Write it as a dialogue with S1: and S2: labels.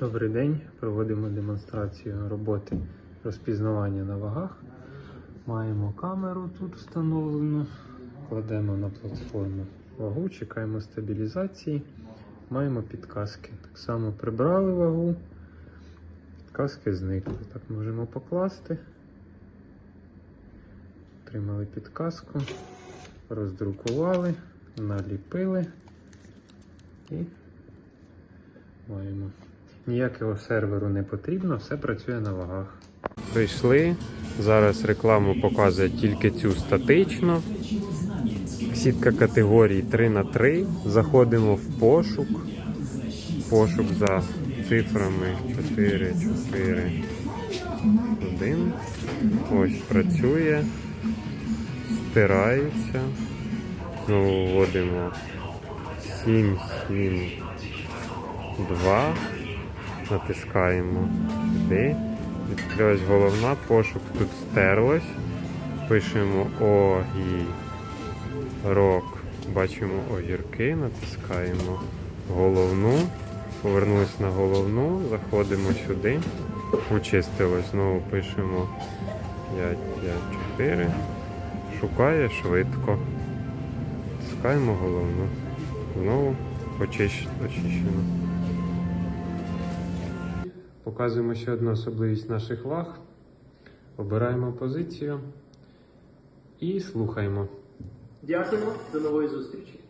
S1: Добрий день. Проводимо демонстрацію роботи розпізнавання на вагах. Маємо камеру тут встановлену. Кладемо на платформу вагу, чекаємо стабілізації. Маємо підказки. Так само прибрали вагу. Підказки зникли. Так можемо покласти. Отримали підказку, роздрукували, наліпили і маємо. Ніякого серверу не потрібно, все працює на вагах. Прийшли. Зараз рекламу показує тільки цю статично. Сітка категорій 3 на 3 Заходимо в пошук. Пошук за цифрами 4, 4, 1. Ось працює. Стирається. Знову вводимо 7, 7, 2. Натискаємо сюди. Відкрилась головна, пошук тут стерлось. Пишемо ОГІ рок. Бачимо огірки, натискаємо головну. Повернулись на головну, заходимо сюди. Очистилось. Знову пишемо 5, 5, 4. Шукає швидко. Натискаємо головну. Знову очищ- очищено. Показуємо ще одну особливість наших ваг. Обираємо позицію і слухаємо.
S2: Дякуємо, до нової зустрічі.